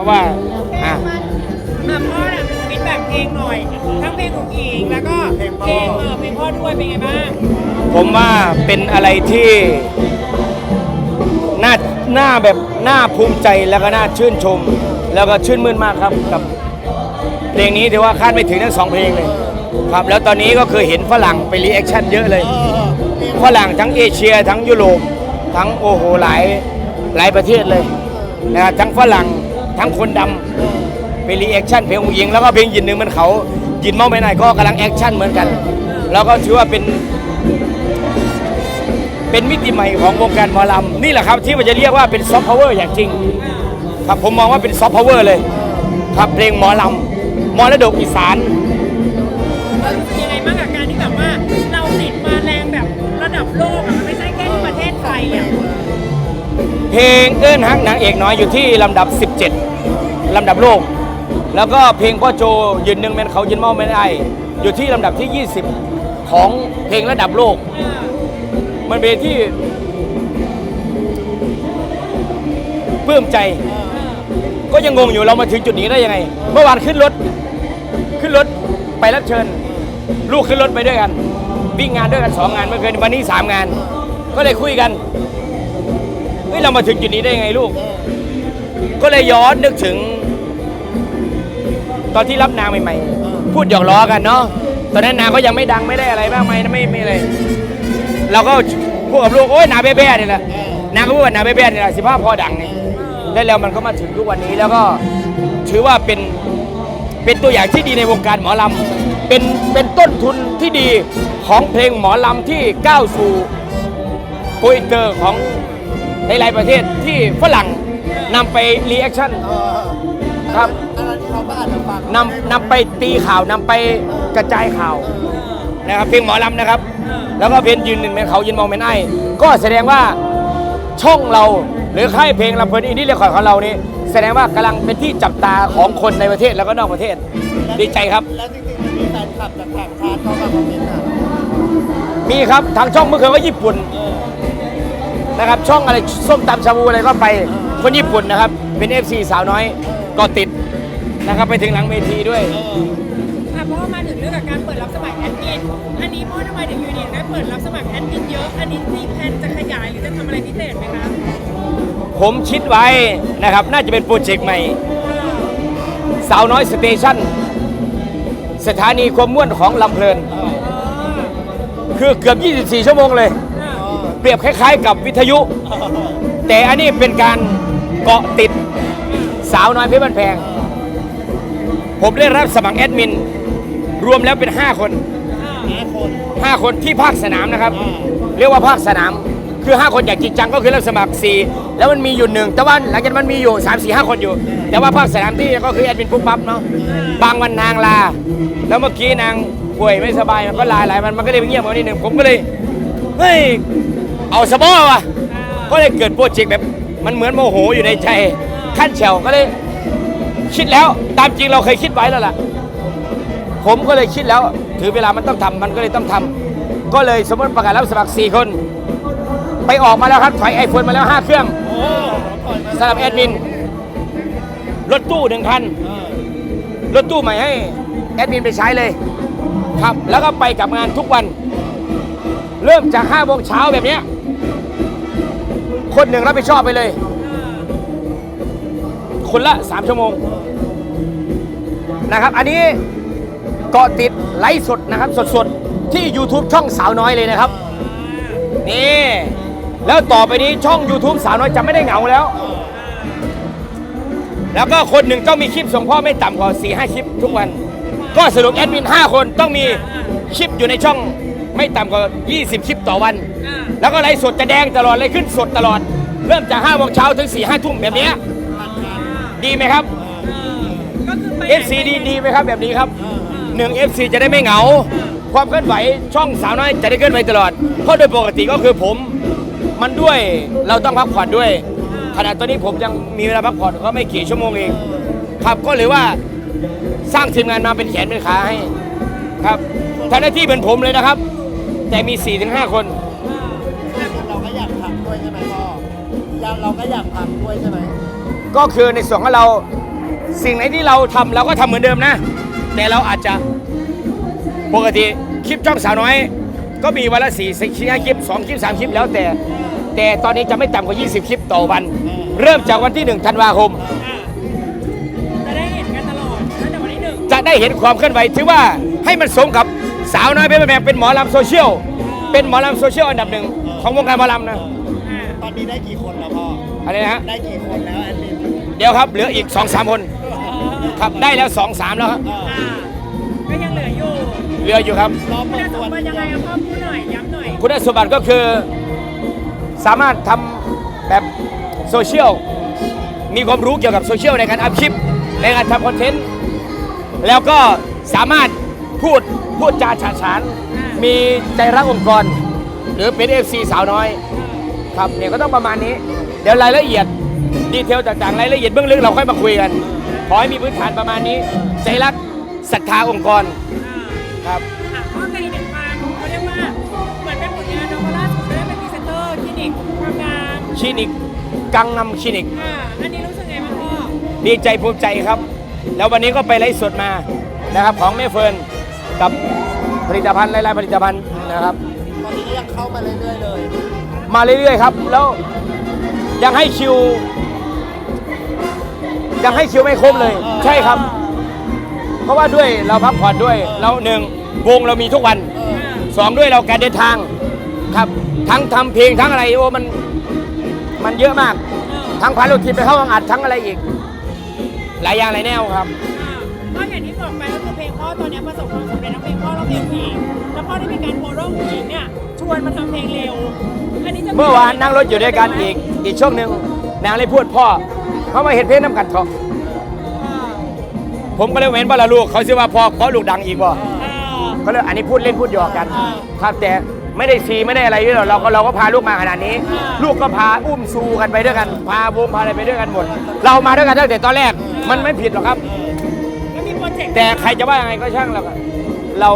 ราะว่าอะอะพ่อเนี่ยฟีดแบ็กเพลงหน่อย ทั้งเพลงของอิงแล้วก็เพลงเออเพลงพ่อด้วยเป็นไงบ้างผมว่าเป็นอะไรที่น่าน่าแบบน่าภูมิใจแล้วก็น่าชื่นชม แล้วก็ชื่นมื่นมากครับกับ เพลงนี้ถือว่าคาดไม่ถึงทั้งสองเพลงเลยครับแล้วตอนนี้ก็คือเห็นฝรั่งไปรีแอคชั่นเยอะเลยฝรั่งทั้งเอเชีย ทั้งยุโรปทั้งโอ้โหหลายหลายประเทศเลยนะครับทั้งฝรั่ง ทั้งคนดำเปรีแอคชั่นเพลงองยิงแล้วก็เพลงยินหนึ่งมันเขายินเมาไปไหนก็กำลังแอคชั่นเหมือนกัน แล้วก็ถือว่าเป็น เป็นมิติใหม่ของวงการหมอลำนี่แหละครับที่มันจะเรียกว่าเป็นซอฟต์พาวเวอร์อย่างจริง ครับผมมองว่าเป็นซอฟต์พาวเวอร์เลย ครับเพลงหมอลำมรดกอีสาน เพลงเอิ้นฮักนางเอกน้อยอยู่ที่ลำดับ 17 ลำดับโลก แล้วก็เพลงพ่อโจยืนหนึ่งแมนเขายืนเมาไม่ได้อยู่ที่ลำดับที่ 20 ของเพลงระดับโลก มันเป็นที่ปลื้มใจ ก็ยังงงอยู่เรามาถึงจุดนี้ได้ยังไง เมื่อวานขึ้นรถ ขึ้นรถไปรับเชิญ ลูกขึ้นรถไปด้วยกัน วิ่งงานด้วยกันสองงานเมื่อคืนวันนี้สามงาน ก็เลยคุยกัน เฮ้ยเรามาถึงจุดนี้ได้ยังไงลูก ก็เลยย้อนนึกถึง ตอนที่รับนางใหม่ๆ พูดหยอกล้อกันเนาะตอนนั้นนางก็ยังไม่ดังไม่ได้อะไรมากมายนะไม่ไม่เลยเราก็พูดกับลูกโอ้ยนาเบ้ๆนี่แหละนางก็พูดว่านาเบ้ๆนี่แหละสิภาพพอดังไงแล้วแล้วมันก็มาถึงทุกวันนี้แล้วก็ถือว่าเป็นเป็นตัวอย่างที่ดีในวงการหมอลำเป็นเป็นต้นทุนที่ดีของเพลงหมอลำที่ก้าวสู่โกอินเตอร์ของ หลายประเทศที่ฝรั่งนำไปรีแอคชั่น ครับอันนั้นเขาก็อาจจะฟังนำนำไปตีข่าวนำไปกระจายข่าวนะครับเพลงหมอลำนะครับ แล้วก็เพลงยืนหนึ่งเป็นเขายืนมองเป็นไอ้ก็แสดงว่าช่องเราหรือค่ายเพลงลำเพลินอินดี้เรคคอร์ดของเรานี่แสดงว่ากำลังเป็นที่จับตาของคนในประเทศแล้วก็นอกประเทศดีใจครับ แล้วจริงๆมันมีแฟนคลับจากต่างชาติเข้ามาคอมเมนต์อะมีครับทางช่องเมื่อคืนก็ญี่ปุ่น นะครับช่องอะไรส้มตำชาบูอะไรก็ไปคนญี่ปุ่นนะครับ เป็น FC สาวน้อยก็ติดนะครับไปถึงหลังเวทีด้วยอะพ่อมาถึงเรื่องกับการเปิดรับสมัครแอดมินอันนี้พ่อทำไมถึงอยู่ดีได้เปิดรับสมัครแอดมินเยอะ อันนี้มีแผนจะขยายหรือจะทำอะไรพิเศษไหมคะผมคิดไว้นะครับ น่าจะเป็นโปรเจกต์ใหม่ สาวน้อยสเตชันสถานีความม่วนของลำเพลิน คือเกือบ 24 ชั่วโมงเลย เปรียบคล้าย ๆ กับวิทยุ แต่อันนี้เป็นการเกาะติดสาวน้อยเพชรบ้านแพง ผมได้รับสมัครแอดมิน รวมแล้วเป็น 5 คน ห้าคน5 คนที่ภาคสนามนะครับ เรียกว่าภาคสนาม คือ 5 คนอย่างจริงจังก็คือรับสมัคร 4 แล้วมันมีอยู่หนึ่งแต่ว่าหลังจากนั้นมันมีอยู่ 3 4 5 คนอยู่ แต่ว่าภาคสนามที่ก็คือแอดมินปุ๊บปั๊บเนาะบางวันนางลา แล้วเมื่อกี้นางป่วยไม่สบายมันก็ลาหลายวันมันก็เลยเงียบมานิดหนึ่งผมก็เลยเฮ้ย เอาสบอว่ะก็เลยเกิดโปรเจกต์แบบมันเหมือนโมโหอยู่ในใจขั้นแฉวก็เลยคิดแล้วตามจริงเราเคยคิดไว้แล้วล่ะ ผมก็เลยคิดแล้วถือเวลามันต้องทำมันก็เลยต้องทำก็เลยสมมติประกาศรับสมัคร 4 คน ไปออกมาแล้วครับถอยไอโฟนมาแล้ว 5 เครื่องโอ้ปล่อยมาสำหรับแอดมิน รถตู้หนึ่งคันเออรถตู้ใหม่ให้แอดมินไปใช้เลย ครับ แล้วก็ไปกับงานทุกวัน เริ่มจาก5โมงเช้าแบบเนี้ย คนหนึ่งรับผิดชอบไปเลย คนละ3ชั่วโมงนะครับ อันนี้เกาะติดไลฟ์สดนะครับ สดๆ ที่ YouTube ช่องสาวน้อยเลยนะครับ นี่ แล้วต่อไปนี้ช่อง YouTube สาวน้อยจะไม่ได้เหงาแล้ว แล้วก็คนหนึ่งต้องมีคลิปส่งพ่อไม่ต่ำกว่า4ีหคลิปทุกวัน ก็สรุปแอดมิน 5 คนต้องมีคลิปอยู่ในช่องไม่ต่ำกว่า 20 คลิปต่อวัน แล้วก็ไลฟ์สดจะแดงตลอดเลยขึ้นสดตลอด เริ่มจาก5โมงเช้าถึง4ี่ห้าทุ่มแบบเนี้ยดีไหมครับ ก็คือไปไหน FC ดีดีไหมครับแบบนี้ครับหนึ่ง FC จะได้ไม่เหงา ความเคลื่อนไหวช่องสาวน้อยจะได้เคลื่อนไหวตลอด เพราะโดยปกติก็คือผม มันด้วยเราต้องพักผ่อนด้วยขณะตอนนี้ผมยังมีเวลาพักผ่อนก็ไม่กี่ชั่วโมงเองครับก็เลยว่าสร้างทีมงานมาเป็นแขนเป็นขาให้ ครับทำหน้าที่เหมือนผมเลยนะครับ แต่มี4-5คนเรา ใช่ไหมพ่อเราเราก็อยากพักด้วยใช่ไหมก็คือในส่วนของเราสิ่งไหนที่เราทำเราก็ทำเหมือนเดิมนะ แต่เราอาจจะปกติคลิปช่องสาวน้อย ก็มีวันละสี่สิบห้าคลิปสองคลิปสามคลิปแล้วแต่ แต่ตอนนี้จะไม่ต่ำกว่า 20 คลิปต่อวัน เริ่มจากวันที่ 1 ธันวาคม อ่าจะได้เห็นกันตลอดตั้งแต่วันที่หนึ่งจะได้เห็นความเคลื่อนไหวถือว่าให้มันสมกับสาวน้อยเป็นแม่เป็นหมอลำโซเชียลเป็นหมอลำโซเชียลอันดับหนึ่งของวงการหมอลำนะ อ่าตอนนี้ได้กี่คนแล้วพ่อ อะไรนะฮะ ได้กี่คนแล้วแอดมินเดี๋ยวครับ เหลืออีก2อสามคน ครับได้แล้ว2อสามแล้วครับเอออ่าก็ยังเหลืออยู่เหลืออยู่ครับ รอคุเปิณดสตัวมบัติยังไงครับพ่อพูดหน่อย ย้ำหน่อย คุณสมบัติก็คือสามารถทำแบบโซเชียล มีความรู้เกี่ยวกับโซเชียลในการอัพคลิป ในการทำคอนเทนต์ แล้วก็สามารถพูดพูดจาฉาฉาน มีใจรักองค์กร หรือเป็น FC สาวน้อย ครับเนี่ยก็ต้องประมาณนี้ เดี๋ยวรายละเอียดดีเทลต่างๆรายละเอียดเบื้องลึกเราค่อยมาคุยกันขอให้มีพื้นฐานประมาณนี้ใจรักศรัทธาองค์กรอ่าครับอะก็เคยเห็นความเขาเรียกว่าเหมือนเป็นผลงานน้องล่าสุดก็ได้เป็นพรีเซนเตอร์คลินิกความงามคลินิกกังนำคลินิก อ่าอันนี้รู้สึกไงบ้างพ่อดีใจภูมิใจครับ แล้ววันนี้ก็ไปไลฟ์สดมานะครับของแม่เฟิร์นกับผลิตภัณฑ์หลายๆผลิตภัณฑ์นะครับ ตอนนี้ก็ยังเข้ามาเรื่อยๆเลย มาเรื่อยๆครับ แล้วยังให้คิว ยังให้คิวไม่ครบเลย ใช่ครับ เพราะว่าด้วยเราพักผ่อนด้วยแล้วหนึ่งวงเรามีทุกวันสองด้วยเราการเดินทางครับ ทั้งทำเพลงทั้งอะไรโอ้มันมันเยอะมาก ทั้งพาลูกทีมไปเข้าห้องอัดทั้งอะไรอีก หลายอย่างหลายแนวครับก็อย่างที่บอกไปก็คือเพลงพ่อตอนนี้ประสบความสำเร็จทั้งเพลงพ่อและเพลงผีแล้วพ่อได้มีการโพสต์ว่าผู้หญิงเนี่ย วนมาทำเพลงเร็ว อันนี้จะเมื่อวานนั่งรถอยู่ด้วยกันอีกอีกช่วงหนึ่งนางเลยพูดพ่อเขามาเห็นเพลงน้ำกันเถอะอ่าผมก็เลยเห็นว่าละลูกเขาชื่อว่าพ่อเพราะลูกดังอีกบ่ อ่าเขาเลยอันนี้พูดเล่นพูดหยอกกันครับแต่ไม่ได้ซีไม่ได้อะไรด้วยหรอกเราก็เราก็พาลูกมาขนาดนี้ลูกก็พาอุ้มซูกันไปด้วยกัน พาวงพาอะไรไปด้วยกันหมด เรามาด้วยกันตั้งแต่ตอนแรกมันไม่ผิดหรอกครับ แล้วมีโปรเจกต์แต่ใครจะว่ายังไงก็ช่างเราก็เรา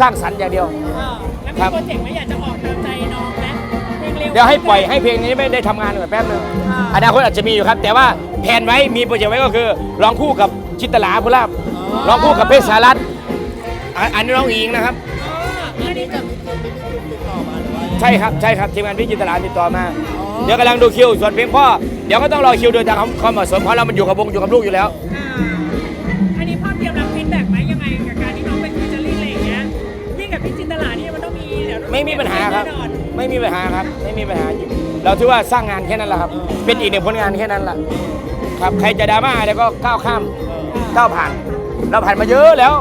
สร้างสรรค์อย่างเดียว อ่า แล้วมีครับโปรเจกต์ไหมอยากจะออกตามใจน้องไหมเพลงเร็วเดี๋ยวให้ปล่อยให้เพลงนี้ไม่ได้ทำงานก่อนแป๊บนึงอ่าอนาคตอาจจะมีอยู่ครับ แต่ว่าแผนไว้มีโปรเจกต์ไว้ก็คือร้องคู่กับจินตลาภูลาภร้องคู่กับเพชรสารัตน์อะอันนี้น้องอิงนะครับอ่าอันนี้จะมีคนไม่ได้ติดต่อมาหรือว่าใช่ครับใช่ครับทีมงานพี่จินตลาติดต่อมา เดี๋ยวกำลังดูคิวส่วนเพลงพ่อเดี๋ยวก็ต้องรอคิวโดยทางความเหมาะสมเพราะเรามันอยู่กับวงอยู่กับลูกอยู่แล้ว ไม่มีปัญหาครับแน่นอนไม่มีปัญหาครับ ไม่มีปัญหา เราถือว่าสร้างงานแค่นั้นแหละครับ เป็นอีกหนึ่งผลงานแค่นั้นแหละครับ ใครจะดราม่าอะไรก็ก้าวข้ามก้าวผ่าน เราผ่านมาเยอะแล้ว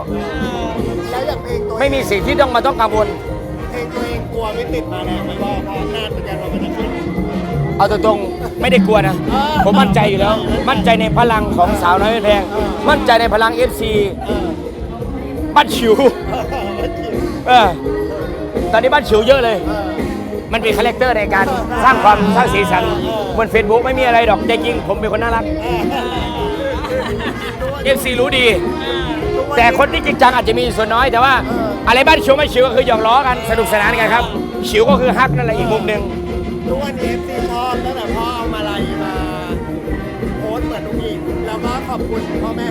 แล้วอย่างเพลงตัวเองไม่มีสิ่งที่ต้องมาต้องกังวล เพลงตัวเองกลัวไม่ติดมาแรงไหมพ่อเพราะนานเหมือนกันเรามันจะขึ้น เอาตรงๆไม่ได้กลัวนะเออผมมั่นใจอยู่แล้ว มั่นใจในพลังของสาวน้อยไม่แพงมั่นใจในพลัง FC เออบ้านฉิวเออเออ ตอนนี้บ้านฉิวเยอะเลยเออมันเป็นคาแรคเตอร์ในการสร้างความสร้างสีสันบนเฟซบุ๊กไม่มีอะไรดอกแต่จริง ผมเป็นคนน่ารัก FC รู้ดี แต่คนที่จริงจังอาจจะมีส่วนน้อยแต่ว่า อะไรบ้านชิวไม่ชิวก็คือหยอกล้อกันสนุกสนานกันครับชิวก็คือฮักนั่นแหละอีกมุมหนึ่งทุกวันนี้เอฟซีชอบตั้งแต่พ่อเอามาลัยมาโพสต์เหมือนลุงอิงแล้วก็ขอบคุณพ่อแม่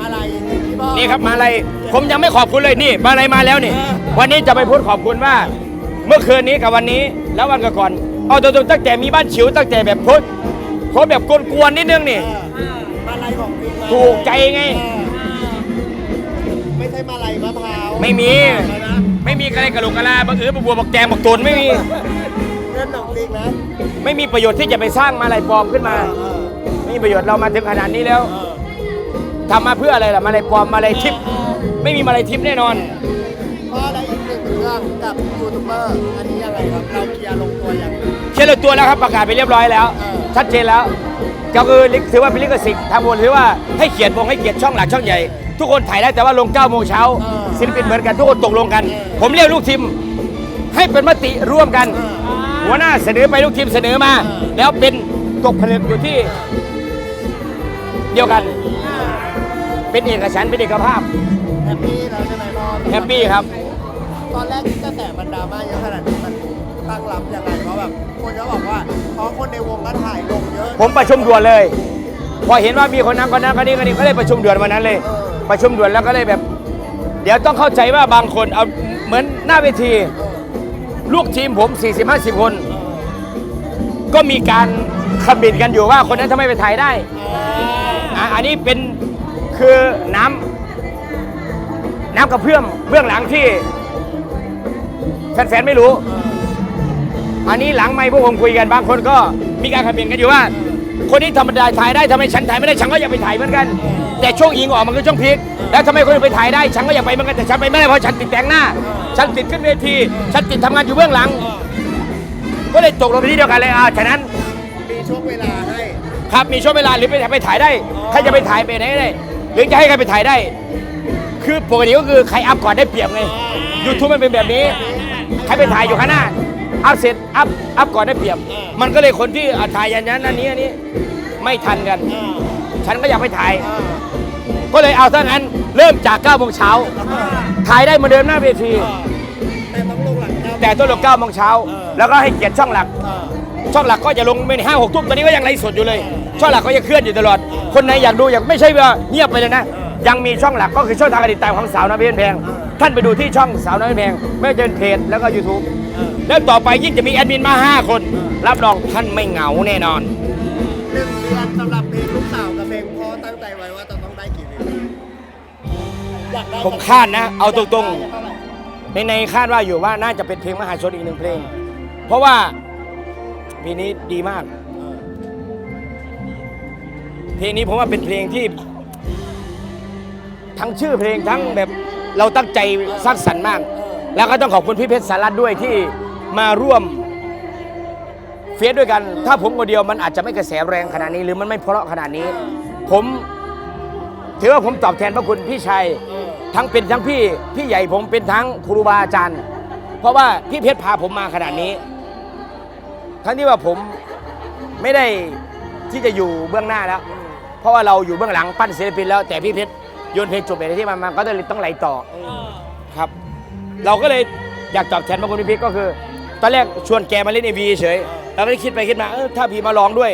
มาลัยที่พ่อนี่ครับมาอะไรผมยังไม่ขอบคุณเลยนี่มาอะไรมาแล้วนี่ วันนี้จะไปพูดขอบคุณว่า เมื่อคืนนี้กับวันนี้แล้ววันก่อนๆเอาตรงๆตั้งแต่มีบ้านชิวตั้งแต่แบบโพสต์โพสต์แบบกวนๆนิดนึงนี่ เออมาลัยของจริงมาถูกใจไง เออไม่ใช่มาลัยมะพร้าวไม่มีแล้วนะไม่ไม่มีอะไรกระโหลกกระลาบังเอิญบักบัวบักแตงบักตุนไม่มี เรื่องของจริงนะไม่มีประโยชน์ที่จะไปสร้างมาอะไรปลอมขึ้นมา เออไม่มีประโยชน์เรามาถึงขนาดนี้แล้ว เออ ทำมาเพื่ออะไรล่ะมาอะไรปลอมมาอะไรทิป ไม่มีมาอะไรทิปแน่นอนพ่อได้อีกหนึ่งเรื่องกับยูทูบเบอร์อันนี้ยังไงครับเราเคลียร์ลงตัวยังเชื่อเรื่องตัวแล้วครับประกาศไปเรียบร้อยแล้ว เออ ชัดเจนแล้วก็คือลิขถือว่าเป็นลิขสิทธิ์ทางบนถือว่าให้เกียรติวงให้เกียรติช่องหลักช่องใหญ่ ทุกคนถ่ายได้แต่ว่าลง9โมงเช้าศิลปินเหมือนกันทุกคนตกลงกัน ผมเรียกลูกทีมให้เป็นมติร่วมกัน หัวหน้าเสนอไปลูกทีมเสนอมา แล้วเป็นตกผลึกอยู่ที่ เดียวกัน เป็นเอกฉันท์เป็นเอกภาพ แฮปปี้แล้วใช่ไหมพ่อแฮปปี้ครับ ตอนแรกที่กระแสมันดราม่าเยอะขนาดนี้มันตั้งรับยังไงเพราะแบบคนเขาบอกว่าเพราะคนในวงก็ถ่ายลงเยอะผมประชุมด่วนเลย พอเห็นว่ามีคนนั้นคนนั้นคนนี้คนนี้ก็เลยประชุมด่วนวันนั้นเลย ประชุมด่วนแล้วก็เลยแบบ เดี๋ยวต้องเข้าใจว่าบางคนเอาเหมือนหน้าเวที ลูกทีมผม 40 50 คน ก็มีการคำบิดกันอยู่ว่าคนนั้นทำไมไปถ่ายได้อะอันนี้เป็น คือน้ำน้ำกระเพื่อมเบื้องหลังที่แฟนๆไม่รู้ อันนี้หลังไม่พวกผมคุยกันบางคนก็มีการคอมเมนต์กันอยู่ว่า คนนี้ธรรมดาถ่ายได้ทำไมฉันถ่ายไม่ได้ฉันก็อยากไปถ่ายเหมือนกัน แต่ช่วงอิงออกมันก็ช่วงพีคแล้วทำไมคนอื่นไปถ่ายได้ฉันก็อยากไปเหมือนกันแต่ฉันไปไม่ได้เพราะฉันติดแต่งหน้า ฉันติดขึ้นเวทีฉันติดทำงานอยู่เบื้องหลัง ก็เลยตกลงไปที่เดียวกันเลยอ่าฉะนั้นมีช่วงเวลาให้ครับมีช่วงเวลาหรือไปไปถ่ายได้ใครจะไปถ่ายไปไหนก็ได้ หรือจะให้ใครไปถ่ายได้ คือปกติก็คือใครอัพก่อนได้เปรียบไงยูทูบมันเป็นแบบนี้ ใครไปถ่ายอยู่ข้างหน้า อัพเสร็จอัพอัพก่อนได้เปรียบ มันก็เลยคนที่อะถ่ายอย่างนั้นอันนี้อันนี้ไม่ทันกัน ฉันก็อยากไปถ่าย ก็เลยเอาถ้างั้นเริ่มจาก9โมงเช้าถ่ายได้เหมาเดิมหน้าเวที แต่ต้องลงหลังเก้าแต่ต้องลง9โมงเช้าแล้วก็ให้เกียรติช่องหลัก ช่องหลักก็จะลงไม่ห้าหกทุ่มตอนนี้ก็ยังไลฟ์สดอยู่เลย ช่องหลักก็ยังเคลื่อนอยู่ตลอด คนไหนอยากดูอยากไม่ใช่ว่าเงียบไปเลยนะ ยังมีช่องหลักก็คือช่องทางการติดตามของสาวน้อยเพชรแพง ท่านไปดูที่ช่องสาวน้อยเพชรแพงไม่ว่าจะเป็นเพจแล้วก็ YouTube แล้วต่อไปยิ่งจะมีแอดมินมา5คน รับรองท่านไม่เหงาแน่นอน หนึ่งเดือนสำหรับเพลงลูกสาวกับเพลงพ่อตั้งใจไว้ว่าจะต้องได้กี่วิวอยากได้ผมคาดนะเอาตรงเท่าไหร่ๆในในคาดว่าอยู่ว่าน่าจะเป็นเพลงมหาชนอีกหนึ่งเพลง เพราะว่า เพลงนี้ดีมาก เพลงนี้ผมว่าเป็นเพลงที่ ทั้งชื่อเพลงทั้งแบบเราตั้งใจสร้างสรรค์มาก แล้วก็ต้องขอบคุณพี่เพชรสารัตน์ด้วยที่มาร่วมเฟียสด้วยกัน ถ้าผมคนเดียวมันอาจจะไม่กระแสแรงขนาดนี้หรือมันไม่เพราะขนาดนี้ ผมถือว่าผมตอบแทนพระคุณพี่ชัยทั้งเป็นทั้งพี่พี่ใหญ่ผมเป็นทั้งครูบาอาจารย์ เพราะว่าพี่เพชรพาผมมาขนาดนี้ ทั้งที่ว่าผมไม่ได้ที่จะอยู่เบื้องหน้าแล้ว เพราะว่าเราอยู่เบื้องหลังปั้นศิลปินแล้วแต่พี่เพชรโยนเพลงจบไปที่มันมันก็เลยต้องไหลต่อครับ เราก็เลยอยากตอบแทนพระคุณพี่เพชรก็คือ ตอนแรกชวนแกมาเล่นเอวีเฉยเราก็ได้คิดไปคิดมาเออถ้าพี่มาร้องด้วย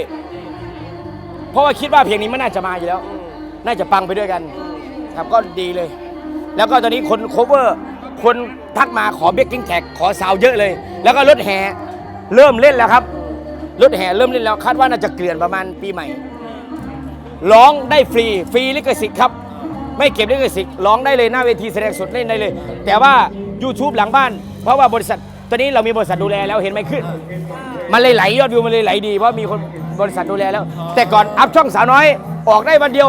เพราะว่าคิดว่าเพลงนี้มันน่าจะมาอยู่แล้ว น่าจะปังไปด้วยกัน ครับก็ดีเลย แล้วก็ตอนนี้คนโคเวอร์คนทักมาขอเบกกิ้งแท็กขอสาวเยอะเลย แล้วก็รถแห่ เริ่มเล่นแล้วครับ รถแห่เริ่มเล่นแล้วคาดว่าน่าจะเกลื่อนประมาณปีใหม่ ร้องได้ฟรีฟรีลิขสิทธิ์ครับ ไม่เก็บลิขสิทธิ์ร้องได้เลยหน้าเวทีแสดงสดเล่นได้เลย แต่ว่า YouTube หลังบ้าน เพราะว่าบริษัทตอนนี้เรามีบริษัทดูแลแล้วเห็นไหมขึ้น มันเลยไหลยอดวิวมันเลยไหลดีเพราะมีคนบริษัทดูแลแล้ว แต่ก่อนอัพช่องสาวน้อย ออกได้วันเดียว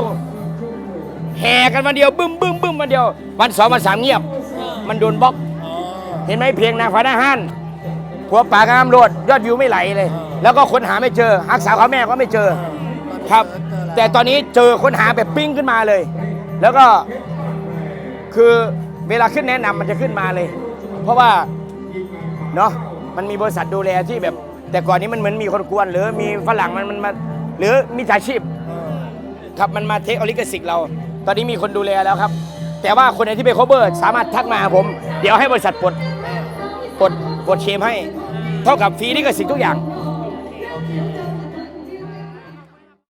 แห่กันวันเดียวบึ้มบึ้มบึ้มวันเดียว วันสองวันสามเงียบ มันโดนบล็อก เห็นไหมเพลงนางฟ้าหน้าห้าน ผัวป่ากามโลดยอดวิวไม่ไหลเลย แล้วก็ค้นหาไม่เจอหักสาวเขาแม่ก็ไม่เจอครับ แต่ตอนนี้เจอค้นหาแบบปิ้งขึ้นมาเลย แล้วก็คือเวลาขึ้นแนะนำมันจะขึ้นมาเลย เพราะว่าเนาะมันมีบริษัทดูแลที่แบบ แต่ก่อนนี้มันเหมือนมีคนกวน หรือมีฝรั่งมันมันมาหรือมีอาชีพครับมันมาเทคออลิกสิกเรา ตอนนี้มีคนดูแลแล้วครับ แต่ว่าคนไหนที่ไป cover สามารถทักมาหาผม เดี๋ยวให้บริษัทปลดปลด กดเคมให้ เท่ากับฟรีนี่ก็สิ่งทุกอย่าง